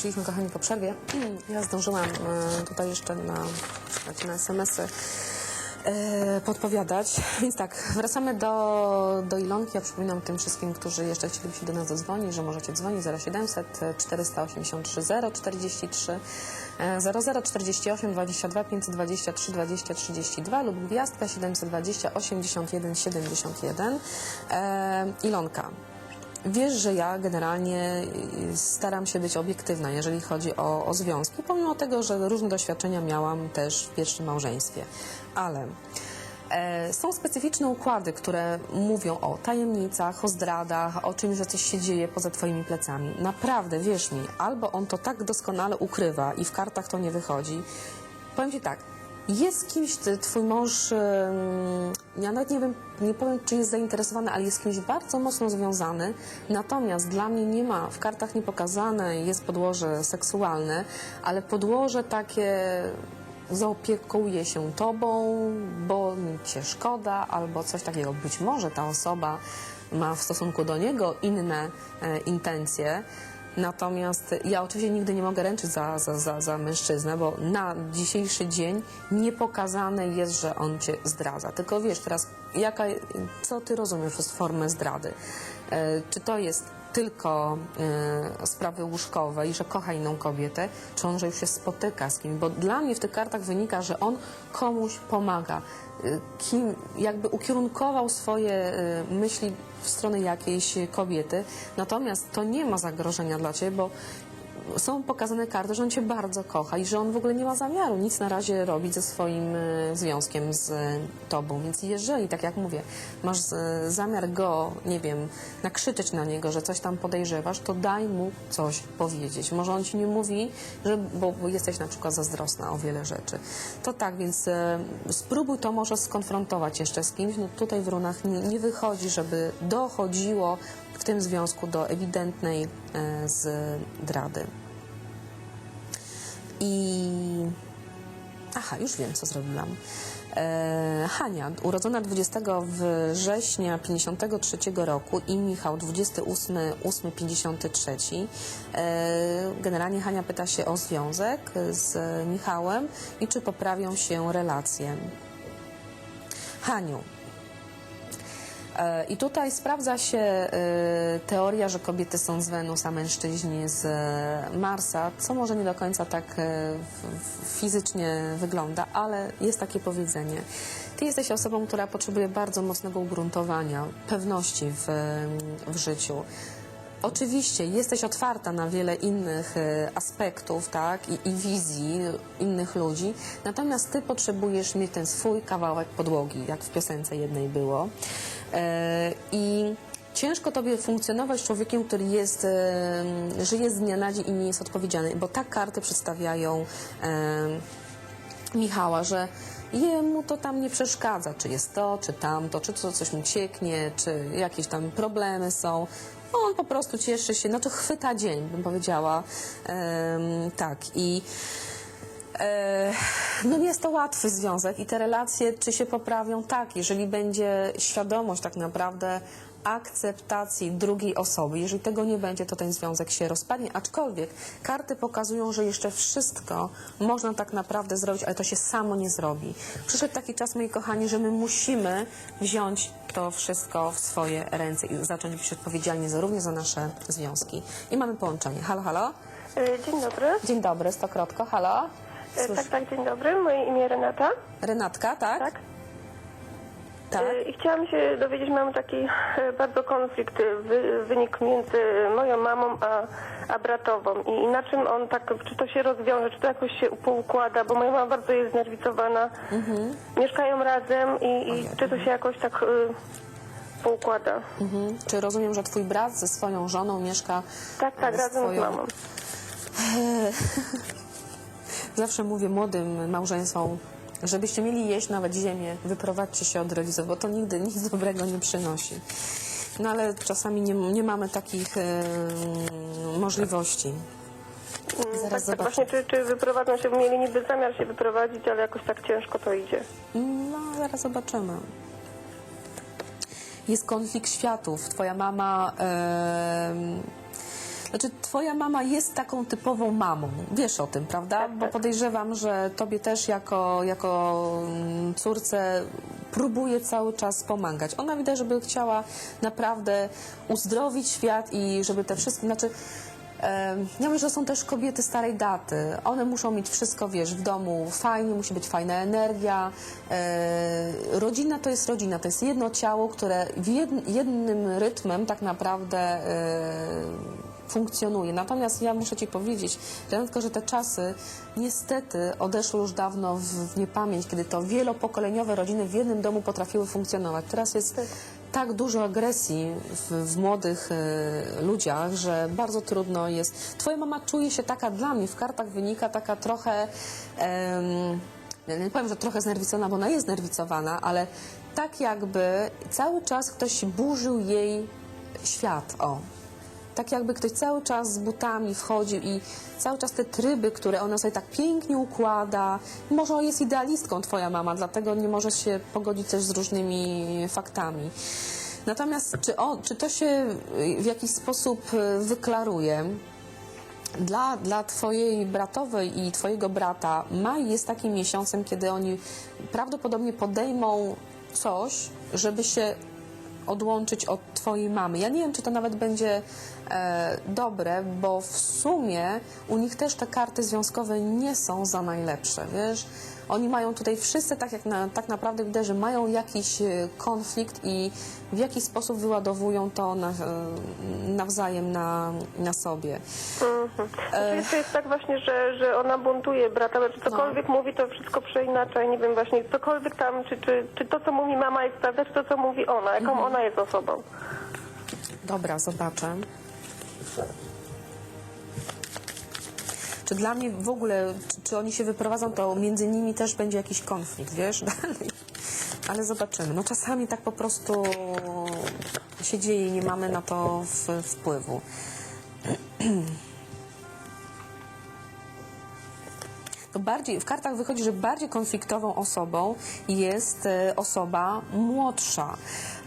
wróciliśmy kochani po przerwie. Ja zdążyłam e, tutaj jeszcze na, czekajcie, na SMS-y e, podpowiadać. Więc tak, wracamy do, do Ilonki. Ja przypominam tym wszystkim, którzy jeszcze chcieliby się do nas zadzwonić, że możecie dzwonić 0700 483 043 e, 0048 22 523 20 32 lub gwiazdka 720 81 71. E, Ilonka. Wiesz, że ja generalnie y, staram się być obiektywna, jeżeli chodzi o, o związki, pomimo tego, że różne doświadczenia miałam też w pierwszym małżeństwie. Ale e, są specyficzne układy, które mówią o tajemnicach, o zdradach, o czymś, że coś się dzieje poza twoimi plecami. Naprawdę, wierz mi, albo on to tak doskonale ukrywa i w kartach to nie wychodzi. Powiem ci tak, jest kimś, twój mąż, ja nawet nie wiem, nie powiem, czy jest zainteresowany, ale jest kimś bardzo mocno związany. Natomiast dla mnie nie ma, w kartach nie pokazane, jest podłoże seksualne, ale podłoże takie zaopiekuje się tobą, bo cię szkoda, albo coś takiego. Być może ta osoba ma w stosunku do niego inne e, intencje. Natomiast ja oczywiście nigdy nie mogę ręczyć za, za, za, za mężczyznę, bo na dzisiejszy dzień nie pokazane jest, że on cię zdradza. Tylko wiesz teraz, jaka, co ty rozumiesz przez formę zdrady? E, czy to jest tylko e, sprawy łóżkowe i że kocha inną kobietę, czy on, że już się spotyka z kimś? Bo dla mnie w tych kartach wynika, że on komuś pomaga. E, Kim, jakby ukierunkował swoje e, myśli w stronę jakiejś kobiety, natomiast to nie ma zagrożenia dla ciebie, bo są pokazane karty, że on cię bardzo kocha i że on w ogóle nie ma zamiaru nic na razie robić ze swoim e, związkiem z e, tobą. Więc jeżeli, tak jak mówię, masz e, zamiar go, nie wiem, nakrzyczeć na niego, że coś tam podejrzewasz, to daj mu coś powiedzieć. Może on ci nie mówi, że, bo, jesteś na przykład zazdrosna o wiele rzeczy. To tak, więc spróbuj to może skonfrontować jeszcze z kimś. No tutaj w runach nie, nie wychodzi, żeby dochodziło w tym związku do ewidentnej e, zdrady. I aha, już wiem, co zrobiłam. E, Hania, urodzona 20 września 53 roku i Michał 28 8 53. E, generalnie Hania pyta się o związek z Michałem i czy poprawią się relacje. Haniu, I tutaj sprawdza się e, teoria, że kobiety są z Wenus, a mężczyźni z e, Marsa, co może nie do końca tak e, fizycznie wygląda, ale jest takie powiedzenie. Ty jesteś osobą, która potrzebuje bardzo mocnego ugruntowania, pewności w, w życiu. Oczywiście jesteś otwarta na wiele innych e, aspektów, tak, i, i wizji innych ludzi, natomiast ty potrzebujesz mieć ten swój kawałek podłogi, jak w piosence jednej było. E, I ciężko tobie funkcjonować z człowiekiem, który jest, żyje z dnia na dzień i nie jest odpowiedzialny, bo tak karty przedstawiają Michała, że jemu to tam nie przeszkadza, czy jest to, czy tamto, czy to coś mu cieknie, czy jakieś tam problemy są. On po prostu cieszy się, no to chwyta dzień, bym powiedziała. Tak i no nie jest to łatwy związek i te relacje, czy się poprawią? Tak, jeżeli będzie świadomość tak naprawdę akceptacji drugiej osoby. Jeżeli tego nie będzie, to ten związek się rozpadnie. Aczkolwiek karty pokazują, że jeszcze wszystko można tak naprawdę zrobić, ale to się samo nie zrobi. Przyszedł taki czas, moi kochani, że my musimy wziąć to wszystko w swoje ręce i zacząć być odpowiedzialni zarówno za nasze związki. I mamy połączenie. Halo, halo? E, Dzień dobry. Dzień dobry, Stokrotko. Halo? E, Tak, tak, dzień dobry. Moje imię Renata. Renatka, tak? Tak. Tak. E, I chciałam się dowiedzieć, mamy taki e, bardzo konflikt, wy, wynik między moją mamą a, a bratową. I, I na czym on tak, czy to się rozwiąże, czy to jakoś się poukłada, bo moja mama bardzo jest znerwicowana. Mieszkają razem i, i czy to się jakoś tak e, poukłada. Mhm. Czy rozumiem, że twój brat ze swoją żoną mieszka Tak, tak, z razem z twoją- mamą. Zawsze mówię młodym małżeństwom, żebyście mieli jeść nawet ziemię, wyprowadźcie się od rodziców, bo to nigdy nic dobrego nie przynosi. No ale czasami nie, nie mamy takich e, możliwości. Mm, Zaraz tak, tak, zobaczę. właśnie, czy, czy wyprowadzą się, mieli niby zamiar się wyprowadzić, ale jakoś tak ciężko to idzie. No, zaraz zobaczymy. Jest konflikt światów. Twoja mama. Znaczy, twoja mama jest taką typową mamą. Wiesz o tym, prawda? Tak, Bo tak. podejrzewam, że tobie też jako, jako mm, córce próbuje cały czas pomagać. Ona widać, żeby chciała naprawdę uzdrowić świat i żeby te wszystkie, znaczy ja myślę, że są też kobiety starej daty. One muszą mieć wszystko, wiesz, w domu fajnie, musi być fajna energia. E, rodzina to jest rodzina, to jest jedno ciało, które jednym rytmem tak naprawdę e, funkcjonuje. Natomiast ja muszę Ci powiedzieć, Renatko, że te czasy niestety odeszły już dawno w, niepamięć, kiedy to wielopokoleniowe rodziny w jednym domu potrafiły funkcjonować. Teraz jest tak dużo agresji w, w młodych e, ludziach, że bardzo trudno jest. Twoja mama czuje się taka dla mnie, w kartach wynika taka trochę... em, nie powiem, że trochę znerwicowana, bo ona jest znerwicowana, ale tak jakby cały czas ktoś burzył jej świat. O, tak jakby ktoś cały czas z butami wchodził i cały czas te tryby, które ona sobie tak pięknie układa. Może jest idealistką twoja mama, dlatego nie może się pogodzić też z różnymi faktami. Natomiast czy, on, czy to się y, w jakiś sposób y, wyklaruje? Dla, dla twojej bratowej i twojego brata maj jest takim miesiącem, kiedy oni prawdopodobnie podejmą coś, żeby się odłączyć od twojej mamy. Ja nie wiem, czy to nawet będzie dobre, bo w sumie u nich też te karty związkowe nie są za najlepsze, wiesz? Oni mają tutaj wszyscy tak, jak na, tak naprawdę widać, że mają jakiś e, konflikt i w jakiś sposób wyładowują to na, e, nawzajem na, na sobie. Mhm. Znaczy Jeszcze jest tak właśnie, że, że ona buntuje brata, czy cokolwiek No. mówi, to wszystko przeinacza i nie wiem właśnie, cokolwiek tam, czy, czy, czy to, co mówi mama jest prawda, czy to, co mówi ona, jaką Mhm. ona jest osobą. Dobra, zobaczę. Czy dla mnie w ogóle, czy, czy oni się wyprowadzą, to między nimi też będzie jakiś konflikt, wiesz? Ale zobaczymy. No czasami tak po prostu się dzieje i nie mamy na to wpływu. to bardziej, w kartach wychodzi, że bardziej konfliktową osobą jest e, osoba młodsza.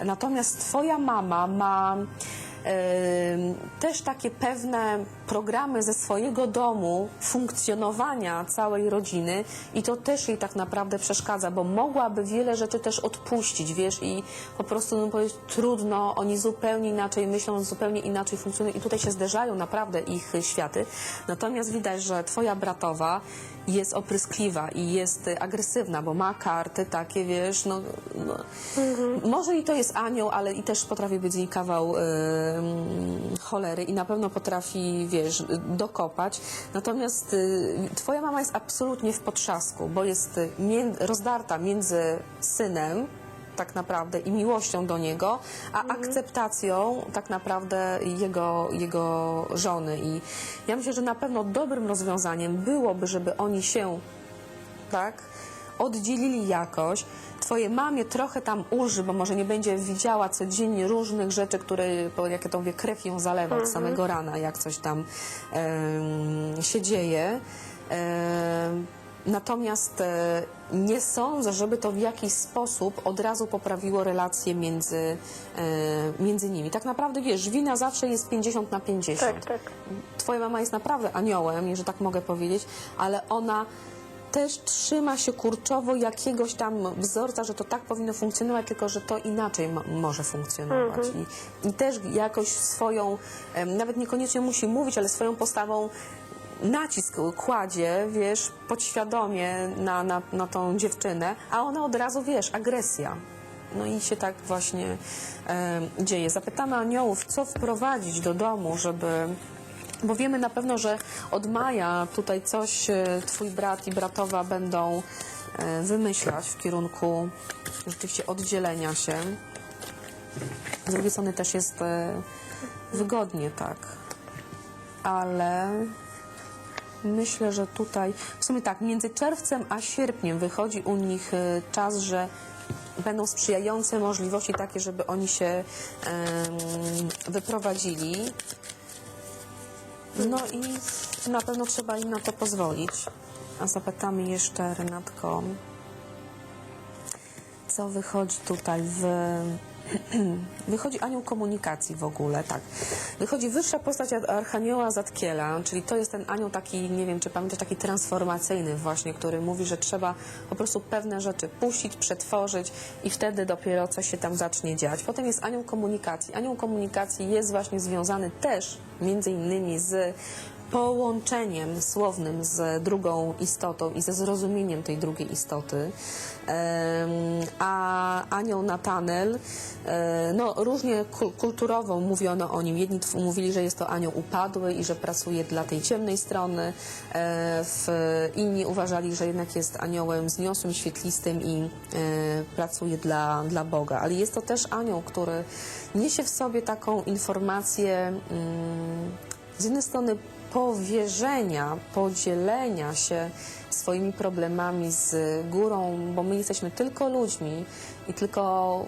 Natomiast twoja mama ma też takie pewne programy ze swojego domu, funkcjonowania całej rodziny i to też jej tak naprawdę przeszkadza, bo mogłaby wiele rzeczy też odpuścić, wiesz, i po prostu no, powiedzieć, trudno, oni zupełnie inaczej myślą, zupełnie inaczej funkcjonują i tutaj się zderzają naprawdę ich światy. Natomiast widać, że twoja bratowa jest opryskliwa i jest y, agresywna, bo ma karty takie, wiesz, no, no może i to jest anioł, ale i też potrafi być niej kawał y, mm, cholery i na pewno potrafi, wiesz, y, dokopać. Natomiast y, twoja mama jest absolutnie w potrzasku, bo jest y, mię- rozdarta między synem, tak naprawdę i miłością do niego, a akceptacją tak naprawdę jego, jego żony. I ja myślę, że na pewno dobrym rozwiązaniem byłoby, żeby oni się tak oddzielili jakoś. Twoje mamie trochę tam uży, bo może nie będzie widziała codziennie różnych rzeczy, które, bo jak ja to mówię, krew ją zalewa od samego rana, jak coś tam em, się dzieje. Em, Natomiast e, nie sądzę, żeby to w jakiś sposób od razu poprawiło relacje między, e, między nimi. Tak naprawdę, wiesz, wina zawsze jest 50 na 50. Tak, tak. Twoja mama jest naprawdę aniołem, jeżeli tak mogę powiedzieć, ale ona też trzyma się kurczowo jakiegoś tam wzorca, że to tak powinno funkcjonować, tylko że to inaczej może funkcjonować. I, I też jakoś swoją, nawet niekoniecznie musi mówić, ale swoją postawą nacisk kładzie, wiesz, podświadomie na, na, na tą dziewczynę, a ona od razu, wiesz, agresja. No i się tak właśnie em, dzieje. Zapytamy aniołów, co wprowadzić do domu, żeby bo wiemy na pewno, że od maja tutaj coś e, twój brat i bratowa będą e, wymyślać w kierunku rzeczywiście oddzielenia się. Z drugiej strony też jest e, wygodnie, tak. Ale myślę, że tutaj w sumie tak, między czerwcem a sierpniem wychodzi u nich e, czas, że będą sprzyjające możliwości takie, żeby oni się wyprowadzili. No i na pewno trzeba im na to pozwolić. A zapytamy jeszcze Renatko, co wychodzi tutaj w wychodzi anioł komunikacji w ogóle, tak. Wychodzi wyższa postać Ar- Archanioła Zatkiela, czyli to jest ten anioł taki, nie wiem czy pamiętasz, taki transformacyjny właśnie, który mówi, że trzeba po prostu pewne rzeczy puścić, przetworzyć i wtedy dopiero coś się tam zacznie dziać. Potem jest anioł komunikacji. Anioł komunikacji jest właśnie związany też między innymi z połączeniem słownym z drugą istotą i ze zrozumieniem tej drugiej istoty. A anioł Natanel, e, no różnie ku- kulturowo mówiono o nim. Jedni mówili, że jest to anioł upadły i że pracuje dla tej ciemnej strony. E, inni uważali, że jednak jest aniołem zniosłym, świetlistym i e, pracuje dla, dla Boga. Ale jest to też anioł, który niesie w sobie taką informację mm, z jednej strony powierzenia, podzielenia się swoimi problemami z górą, bo my jesteśmy tylko ludźmi i tylko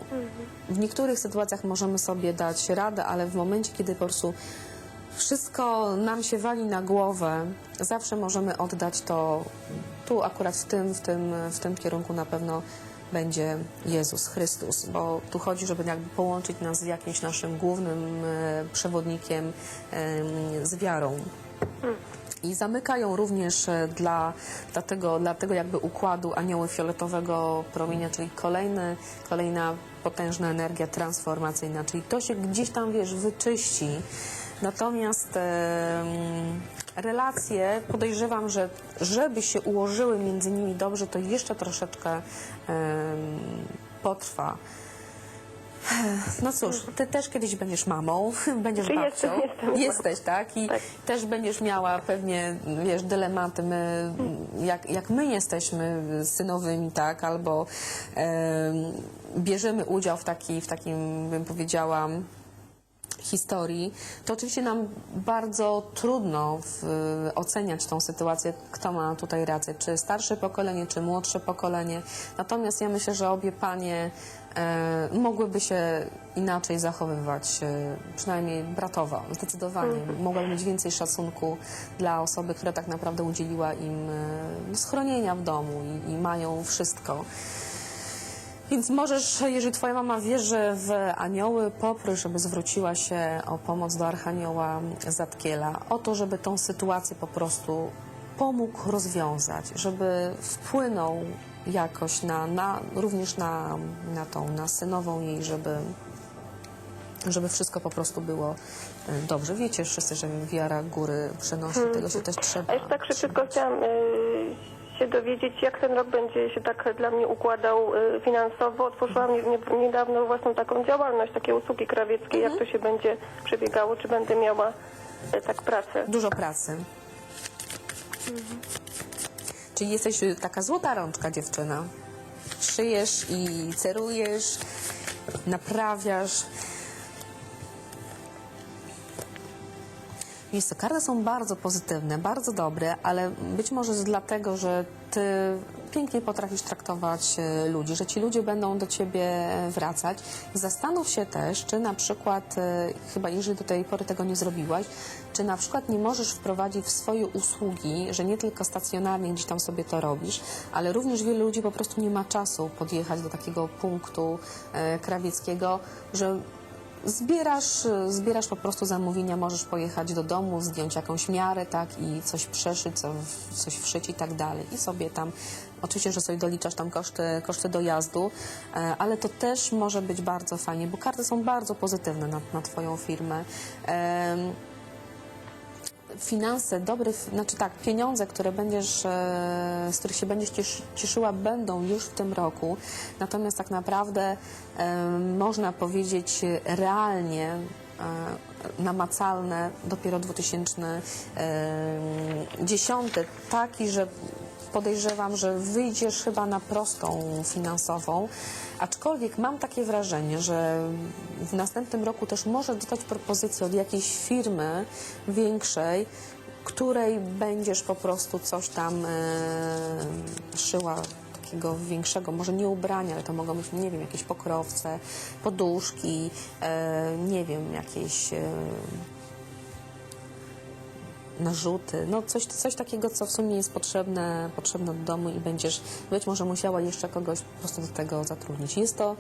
w niektórych sytuacjach możemy sobie dać radę, ale w momencie, kiedy po prostu wszystko nam się wali na głowę, zawsze możemy oddać to tu akurat w tym, w tym, w tym kierunku na pewno będzie Jezus Chrystus, bo tu chodzi, żeby jakby połączyć nas z jakimś naszym głównym e, przewodnikiem em, z wiarą. I zamykają również e, dla, dla, tego, dla tego jakby układu anioły fioletowego promienia, czyli kolejny, kolejna potężna energia transformacyjna, czyli to się gdzieś tam, wiesz, wyczyści. Natomiast em, relacje, podejrzewam, że żeby się ułożyły między nimi dobrze, to jeszcze troszeczkę em, potrwa. No cóż, ty też kiedyś będziesz mamą, będziesz Jestem, babcią. jestem mamą. Jesteś, tak? I Tak. też będziesz miała pewnie, wiesz, dylematy, my, jak, jak my jesteśmy synowymi, tak? Albo em, bierzemy udział w, taki, w takim, bym powiedziała, historii, to oczywiście nam bardzo trudno w, oceniać tą sytuację, kto ma tutaj rację, czy starsze pokolenie, czy młodsze pokolenie. Natomiast ja myślę, że obie panie e, mogłyby się inaczej zachowywać, e, przynajmniej bratowa, zdecydowanie. Mogłaby mieć więcej szacunku dla osoby, która tak naprawdę udzieliła im e, schronienia w domu i, i mają wszystko. Więc możesz, jeżeli twoja mama wierzy w anioły, poproś, żeby zwróciła się o pomoc do Archanioła Zatkiela, o to, żeby tą sytuację po prostu pomógł rozwiązać, żeby wpłynął jakoś na, na również na, na tą, na synową jej, żeby, żeby wszystko po prostu było e, dobrze. Wiecie wszyscy, że wiara góry przenosi, tego się też trzeba A jeszcze tak szybciutko trzymać. chciałam y, się dowiedzieć, jak ten rok będzie się tak dla mnie układał y, finansowo. Otworzyłam nie, nie, niedawno własną taką działalność, takie usługi krawieckie. Jak to się będzie przebiegało? Czy będę miała y, tak pracę? Dużo pracy. Czyli jesteś y, taka złota rączka dziewczyna. Szyjesz i cerujesz, naprawiasz. Co, karty są bardzo pozytywne, bardzo dobre, ale być może dlatego, że ty pięknie potrafisz traktować e, ludzi, że ci ludzie będą do ciebie wracać. Zastanów się też, czy na przykład, e, chyba jeżeli do tej pory tego nie zrobiłaś, czy na przykład nie możesz wprowadzić w swoje usługi, że nie tylko stacjonarnie gdzieś tam sobie to robisz, ale również wielu ludzi po prostu nie ma czasu podjechać do takiego punktu e, krawieckiego, że Zbierasz, zbierasz po prostu zamówienia, możesz pojechać do domu, zdjąć jakąś miarę, tak, i coś przeszyć, co, coś wszyć i tak dalej. I sobie tam, oczywiście, że sobie doliczasz tam koszty, koszty dojazdu, e, ale to też może być bardzo fajnie, bo karty są bardzo pozytywne na, na Twoją firmę. Finanse, dobre, f- znaczy tak, pieniądze, które będziesz, e, z których się będziesz ciesz, cieszyła, będą już w tym roku. Natomiast tak naprawdę e, można powiedzieć realnie e, namacalne dopiero 2010, taki, że podejrzewam, że wyjdziesz chyba na prostą finansową, aczkolwiek mam takie wrażenie, że w następnym roku też możesz dostać propozycję od jakiejś firmy większej, której będziesz po prostu coś tam e, szyła takiego większego, może nie ubrania, ale to mogą być, nie wiem, jakieś pokrowce, poduszki, e, nie wiem, jakieś... E, narzuty, no coś, coś takiego, co w sumie jest potrzebne, potrzebne do domu i będziesz być może musiała jeszcze kogoś po prostu do tego zatrudnić. Jest to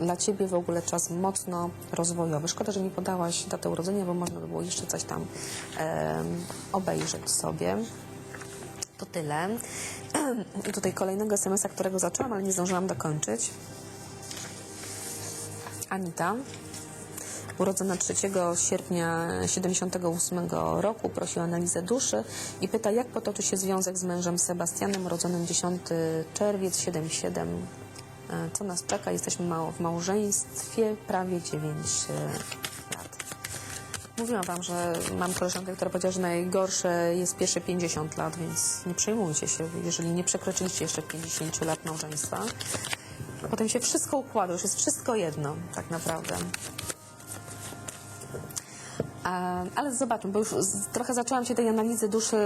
dla Ciebie w ogóle czas mocno rozwojowy. Szkoda, że nie podałaś daty urodzenia, bo można by było jeszcze coś tam em, obejrzeć sobie. To tyle. I tutaj kolejnego SMS-a, którego zaczęłam, ale nie zdążyłam dokończyć. Anita, urodzona 3 sierpnia 78 roku, prosi o analizę duszy i pyta, jak potoczy się związek z mężem Sebastianem, urodzonym 10 czerwiec 77. E, Co nas czeka? Jesteśmy mało w małżeństwie, prawie 9 lat. Mówiłam Wam, że mam koleżankę, która powiedziała, że najgorsze jest pierwsze 50 lat, więc nie przejmujcie się, jeżeli nie przekroczyliście jeszcze 50 lat małżeństwa. Potem się wszystko układa, już jest wszystko jedno, tak naprawdę. Ale zobaczmy, bo już trochę zaczęłam się tej analizy duszy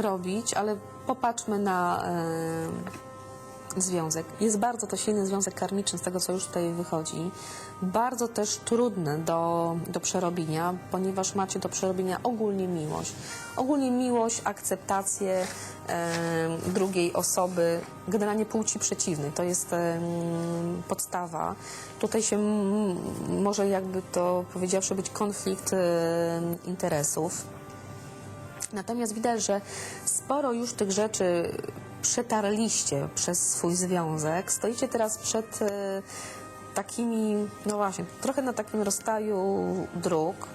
robić, ale popatrzmy na związek. Jest bardzo to silny związek karmiczny z tego, co już tutaj wychodzi. Bardzo też trudny do, do przerobienia, ponieważ macie do przerobienia ogólnie miłość. Ogólnie miłość, akceptację e, drugiej osoby, generalnie płci przeciwnej. To jest em, podstawa. Tutaj się może jakby to powiedziawszy być konflikt e, interesów. Natomiast widać, że sporo już tych rzeczy przetarliście przez swój związek. Stoicie teraz przed e, takimi, no właśnie, trochę na takim rozstaju dróg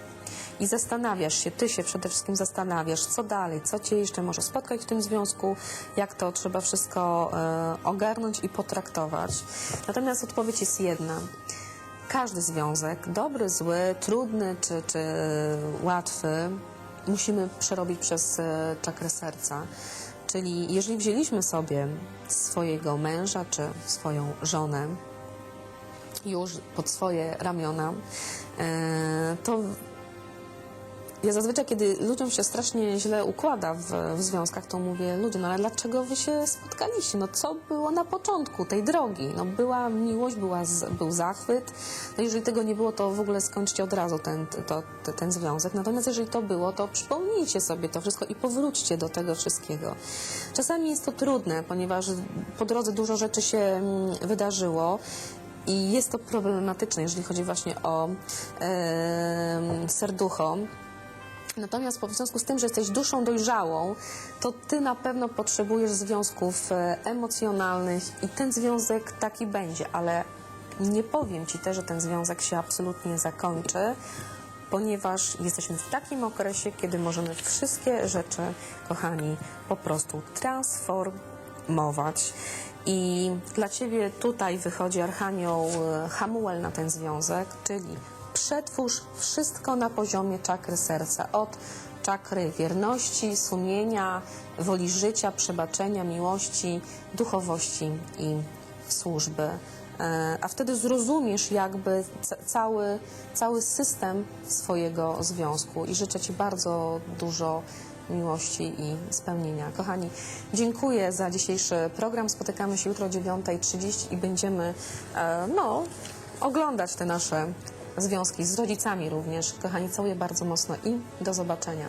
i zastanawiasz się, ty się przede wszystkim zastanawiasz, co dalej, co cię jeszcze może spotkać w tym związku, jak to trzeba wszystko e, ogarnąć i potraktować. Natomiast odpowiedź jest jedna. Każdy związek, dobry, zły, trudny czy, czy łatwy, musimy przerobić przez e, czakrę serca. Czyli jeżeli wzięliśmy sobie swojego męża czy swoją żonę już pod swoje ramiona, e, to ja zazwyczaj, kiedy ludziom się strasznie źle układa w, w związkach, to mówię, ludzie, no ale dlaczego wy się spotkaliście? No co było na początku tej drogi? No była miłość, była z, był zachwyt. No jeżeli tego nie było, to w ogóle skończcie od razu ten, to, te- ten związek. Natomiast jeżeli to było, to przypomnijcie sobie to wszystko i powróćcie do tego wszystkiego. Czasami jest to trudne, ponieważ po drodze dużo rzeczy się mm, wydarzyło. I jest to problematyczne, jeżeli chodzi właśnie o em, serducho. Natomiast w związku z tym, że jesteś duszą dojrzałą, to ty na pewno potrzebujesz związków e, emocjonalnych i ten związek taki będzie, ale nie powiem ci też, że ten związek się absolutnie zakończy, ponieważ jesteśmy w takim okresie, kiedy możemy wszystkie rzeczy, kochani, po prostu transformować. I dla ciebie tutaj wychodzi Archanioł e, Hamuel na ten związek, czyli przetwórz wszystko na poziomie czakry serca, od czakry wierności, sumienia, woli życia, przebaczenia, miłości, duchowości i służby. E, A wtedy zrozumiesz jakby ca- cały, cały system swojego związku i życzę Ci bardzo dużo miłości i spełnienia. Kochani, dziękuję za dzisiejszy program. Spotykamy się jutro o 9.30 i będziemy e, no, oglądać te nasze związki z rodzicami również. Kochani, całuję bardzo mocno i do zobaczenia.